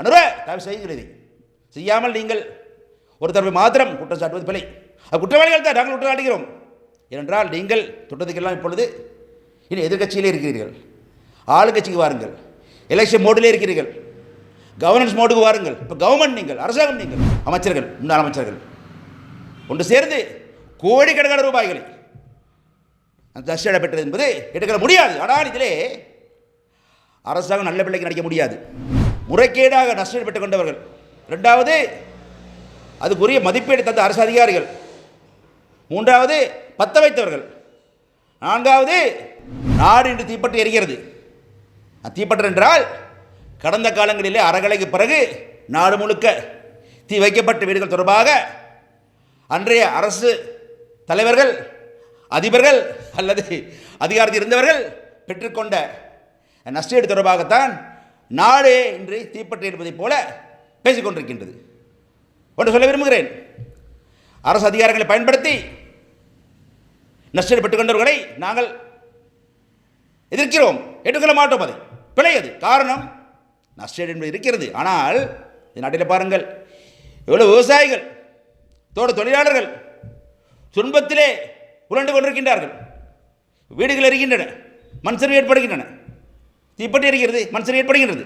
அனுர தயவு செய்கிறது செய்யாமல் நீங்கள் ஒரு மாத்திரம் குற்றம் சாட்டுவது பிழை. அது குற்றவாளிகள் தான் நாங்கள் குற்றம் ஏனென்றால் நீங்கள் தொட்டதுக்கெல்லாம் இப்பொழுது இனி எதிர்கட்சியிலே இருக்கிறீர்கள். ஆளுங்கட்சிக்கு வாருங்கள். எலெக்ஷன் மோடிலே இருக்கிறீர்கள். கவர்னன்ஸ் மோடுக்கு வாருங்கள். இப்போ கவர்மெண்ட் நீங்கள் அரசாங்கம் நீங்கள் அமைச்சர்கள் முன்னாள் அமைச்சர்கள். ஒன்று சேர்ந்து கோடிக்கணக்கான ரூபாய்களை அந்த தர்ஷனை பெற்றது என்பது எடுக்க முடியாது. ஆனால் இதிலே அரசாங்கம் நல்ல பிள்ளைக்கு நடிக்க முடியாது. முறைகேடாக நஷ்டம் பெற்றுக் கொண்டவர்கள் ரெண்டாவது அதுக்குரிய மதிப்பீடு தந்த அரசு அதிகாரிகள். மூன்றாவது பத்த வைத்தவர்கள். நான்காவது நாடு இன்று தீப்பட்டு எரிகிறது. தீப்பட்டு என்றால் கடந்த காலங்களிலே அறகலைக்கு பிறகு நாடு முழுக்க தீ வைக்கப்பட்ட வீடுகள் தொடர்பாக அன்றைய அரசு தலைவர்கள் அதிபர்கள் அல்லது அதிகாரத்தில் இருந்தவர்கள் பெற்றுக்கொண்ட நஷ்டீடு தொடர்பாகத்தான் நாடே இன்று தீப்பற்றி இருப்பதைப் போல பேசிக்கொண்டிருக்கின்றது ஒன்று சொல்ல விரும்புகிறேன். அரசு அதிகாரங்களை பயன்படுத்தி நஷ்டீடு பெற்றுக்கொண்டவர்களை நாங்கள் எதிர்க்கிறோம். ஏற்றுக்கொள்ள மாட்டோம் அதை. பிழை அது காரணம் நஷ்டம் என்பது இருக்கிறது. ஆனால் இந்த நாட்டில் பாருங்கள் எவ்வளோ விவசாயிகள் தோட்ட தொழிலாளர்கள் துன்பத்திலே உருண்டு கொண்டிருக்கின்றார்கள். வீடுகள் எரிகின்றன. மண் சரிவு ஏற்படுகின்றன. தீப்பற்றி எரிகிறது மண் ஏற்படுகிறது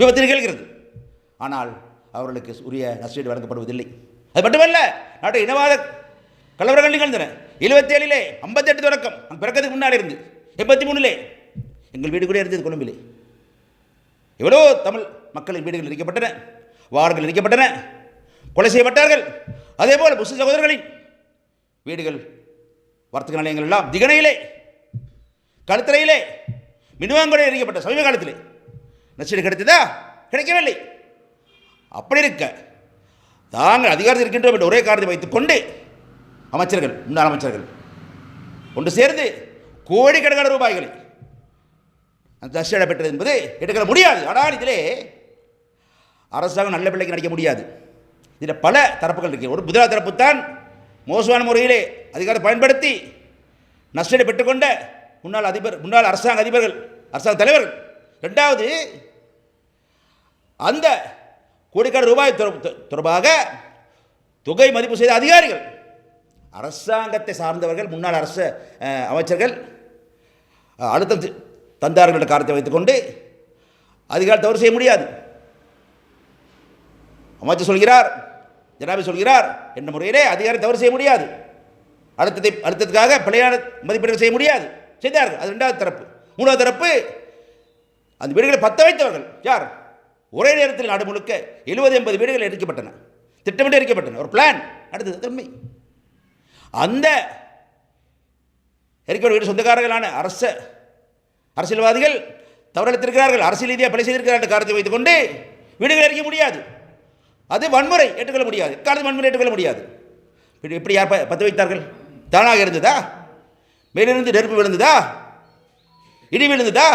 விபத்து நிகழ்கிறது. ஆனால் அவர்களுக்கு உரிய நஷ்டீடு வழங்கப்படுவதில்லை. அது மட்டுமல்ல நாட்டு இனவாத கலவரங்கள் நிகழ்ந்தன. எழுபத்தேழிலே ஐம்பத்தெட்டு தொடக்கம் பிறக்கிறதுக்கு முன்னாடி இருந்து. எண்பத்தி மூணுலே எங்கள் வீடு கூட இருந்தது கொழும்பிலே. எவ்வளோ தமிழ் மக்களின் வீடுகள் இடிக்கப்பட்டன வார்கள் இடிக்கப்பட்டன கொலை செய்யப்பட்டார்கள். அதே போல் முஸ்லிம் சகோதரர்களின் வீடுகள் வர்த்தக நிலையங்கள் எல்லாம் திகனையிலே கழுத்தறையிலே மினுவாங்கொடை எரிக்கப்பட்ட சமீப காலத்தில். நச்சீடு கிடைத்ததா? கிடைக்கவில்லை. அப்படி இருக்க தாங்கள் அதிகாரத்தில் இருக்கின்றோம் என்ற ஒரே காரணத்தை வைத்துக்கொண்டு அமைச்சர்கள் முன்னாள் அமைச்சர்கள் ஒன்று சேர்ந்து கோடிக்கணக்கான ரூபாய்களை அந்த தர்ஷனை பெற்றது என்பது எடுக்க முடியாது. ஆனால் இதிலே அரசாங்கம் நல்ல பிள்ளைக்கு நடிக்க முடியாது. இதில் பல தரப்புகள் இருக்கு. ஒரு புதிரா தரப்பு தான் மோசமான முறையிலே அதிகாரத்தை பயன்படுத்தி நஷ்டத்தை பெற்றுக்கொண்ட முன்னாள் அதிபர் முன்னாள் அரசாங்க அதிபர்கள் அரசாங்க தலைவர்கள். ரெண்டாவது அந்த கோடிக்கான ரூபாய் தொடர்பாக தொகை மதிப்பு செய்த அதிகாரிகள் அரசாங்கத்தை சார்ந்தவர்கள் முன்னாள் அரசு அமைச்சர்கள் அழுத்தம் தந்தார்கள் என்ற காரணத்தை வைத்துக்கொண்டு அதிகாரம் தவறு செய்ய முடியாது. அமைச்சர் சொல்கிறார் ஜனாபதி சொல்கிறார் என்ற முறையிலே அதிகாரம் தவறு செய்ய முடியாது. அழுத்தத்தை அழுத்தத்துக்காக பிழையான மதிப்பீடுகள் செய்ய முடியாது. செய்தார்கள். அது ரெண்டாவது தரப்பு. மூணாவது தரப்பு அந்த வீடுகளை பத்த வைத்தவர்கள். யார்? ஒரே நேரத்தில் நாடு முழுக்க எழுபது எண்பது வீடுகள் எரிக்கப்பட்டன. திட்டமிட்டு எரிக்கப்பட்டன. ஒரு பிளான் அடுத்தது தன்மை அந்த எரிக்கப்பட்ட வீடு சொந்தக்காரர்களான அரச அரசியல்வாதிகள் தவறளித்திருக்கிறார்கள். அரசியல் ரீதியாக பணி செய்திருக்கிறார்கள் என்ற காரணத்தை வைத்துக்கொண்டு வீடுகள் எரிக்க முடியாது. அது வன்முறை ஏற்றுக்கொள்ள முடியாது. காலத்து வன்முறை ஏற்றுக்கொள்ள முடியாது. இப்படி எப்படி யார் ப- வைத்தார்கள்? தானாக இருந்ததா? மேலிருந்து நெருப்பு விழுந்ததா? இடி விழுந்ததா?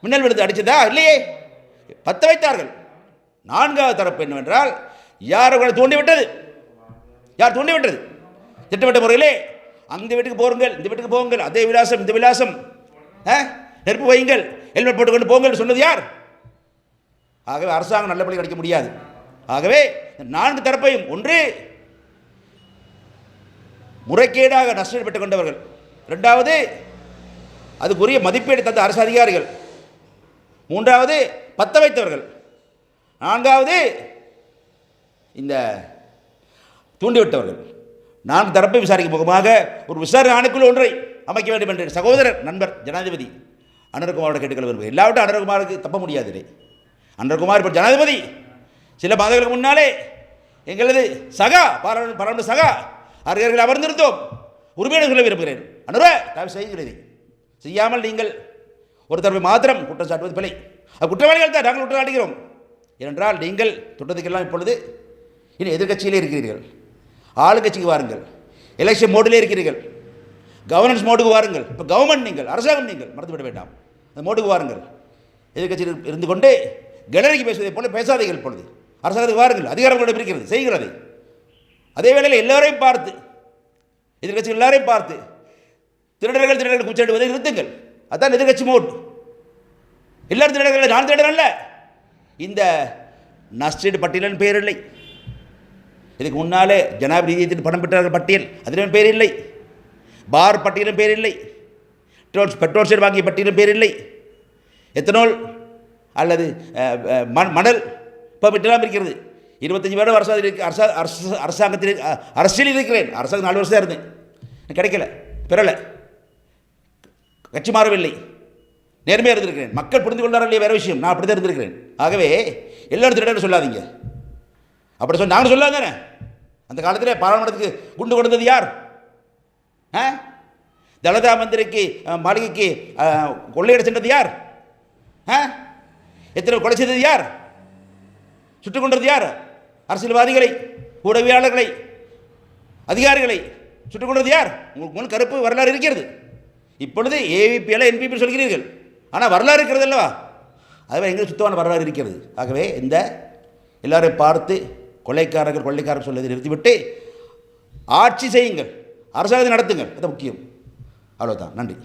மின்னல் விழுந்து அடித்ததா இல்லையே. பற்ற வைத்தார்கள். நான்காவது தரப்பு என்னவென்றால் யார் அவர்களை தூண்டிவிட்டது? யார் தூண்டிவிட்டது? திட்டமிட்ட முறையிலே அந்த வீட்டுக்கு போருங்கள் இந்த வீட்டுக்கு போங்கள் அதே விலாசம் இந்த விலாசம். ஆ? நெருப்பு வையுங்கள் ஹெல்மெட் போட்டுக்கொண்டு போங்கள் சொன்னது யார்? ஆகவே அரசாங்கம் நல்லபடி கிடைக்க முடியாது. ஆகவே இந்த நான்கு தரப்பையும் ஒன்று முறைகேடாக நஷ்டம் பெற்றுக் கொண்டவர்கள். ரெண்டாவது அதுக்குரிய மதிப்பீடு தந்த அரசு அதிகாரிகள். மூன்றாவது பத்த வைத்தவர்கள். நான்காவது இந்த தூண்டிவிட்டவர்கள். நான்கு தரப்பை விசாரிக்கும் முகமாக ஒரு விசாரணை ஆணைக்குழு ஒன்றை அமைக்க வேண்டும் என்று சகோதரர் நண்பர் ஜனாதிபதி அனர்குமாரோட கேட்டுக்கொள்ள விரும்புகிறேன். எல்லாவற்றும் அனர்குமாருக்கு தப்ப முடியாது அனர்குமார் இப்போ ஜனாதிபதி. சில மாதங்களுக்கு முன்னாலே எங்களது சகா பாராளுமன்ற சகா அறிஞர்கள் அமர்ந்திருந்தோம். உரிமையோடு சொல்ல விரும்புகிறேன். அனுர தயவு செய்கிறது செய்யாமல் நீங்கள் ஒரு தரப்பை மாத்திரம் குற்றம் சாட்டுவது பிழை. அது குற்றவாளிகள் தான் நாங்கள் குற்றம் சாட்டுகிறோம் ஏனென்றால் நீங்கள் தொட்டதுக்கெல்லாம் இப்பொழுது இனி எதிர்கட்சியிலே இருக்கிறீர்கள். ஆளுங்கட்சிக்கு வாருங்கள். எலெக்ஷன் மோடிலே இருக்கிறீர்கள். கவர்னன்ஸ் மோடுக்கு வாருங்கள். இப்போ கவர்மெண்ட் நீங்கள் அரசாங்கம் நீங்கள் மறந்துவிட வேண்டாம். அந்த மோடுக்கு வாருங்கள். எதிர்கட்சியில் இருந்து கொண்டு கேலரிக்கு பேசுவதை போல பேசாதீர்கள் இப்பொழுது. அரசாங்கத்துக்கு வாருங்கள். அதிகாரம் கூட இருக்கிறது செய்கிறது. அதே வேளையில் எல்லோரையும் பார்த்து எதிர்க்கட்சிகள் எல்லாரையும் பார்த்து திருடர்கள் திருடர்கள் கூச்சாடுவதை நிறுத்துங்கள். அதான் எதிர்க்கட்சி மோட். எல்லாரும் திருடர்கள் நான் திருடன் அல்ல இந்த நஷ்டீடு பட்டியலின் பெயர் இல்லை. இதுக்கு முன்னாலே ஜனாதிபதி பணம் பெற்றார்கள் பட்டியல் அதிலும் பேர் இல்லை. பார் பட்டியலும் பேர் இல்லை. பெட்ரோல் பெட்ரோல் ஷேர் வாங்கிய பட்டியலும் பேர் இல்லை. எத்தனால் அல்லது அஹ், அஹ், மண் மணல் இருக்கிறது. இருபத்தஞ்சி வருடம் அரசாங்க இருக்கு அரசா அரசு அரசாங்கத்தில் அரசியல் அரசியலில் இருக்கிறேன். அரசாங்கம் நாலு வருஷம் இருந்தேன். எனக்கு கிடைக்கல பெறலை. கட்சி மாறவில்லை. நேர்மையாக இருந்திருக்கிறேன். மக்கள் புரிந்து கொண்டார்கள் இல்லையா வேறு விஷயம்? நான் அப்படி தான் இருந்திருக்கிறேன். ஆகவே எல்லாரும் திருடன்னு சொல்லாதீங்க. அப்படி சொல் நாங்களும் சொல்லாங்க தானே? அந்த காலத்தில் பாராளுமன்றத்துக்கு குண்டு கொடுத்தது யார்? ஆ? தலதா மந்திரிக்கு மாளிகைக்கு கொள்ளையிட சென்றது யார்? ஆ? எத்தனை கொலை செய்தது யார்? சுட்டுக் கொண்டது யார்? அரசியல்வாதிகளை உடவியாளர்களை அதிகாரிகளை சுட்டுக் கொண்டது யார்? உங்களுக்கு முன் கருப்பு வரலாறு இருக்கிறது. இப்பொழுது ஏவிபியில் என்பிபி சொல்கிறீர்கள். ஆனால் வரலாறு இருக்கிறது அல்லவா? அதுவே எங்களுக்கு சுத்தமான வரலாறு இருக்கிறது. ஆகவே இந்த எல்லாரையும் பார்த்து கொள்ளைக்காரர்கள் கொள்ளைக்காரர் சொல்வதை நிறுத்திவிட்டு ஆட்சி செய்யுங்கள். அரசாங்கத்தை நடத்துங்கள். அது முக்கியம். அவ்வளோதான் நன்றி.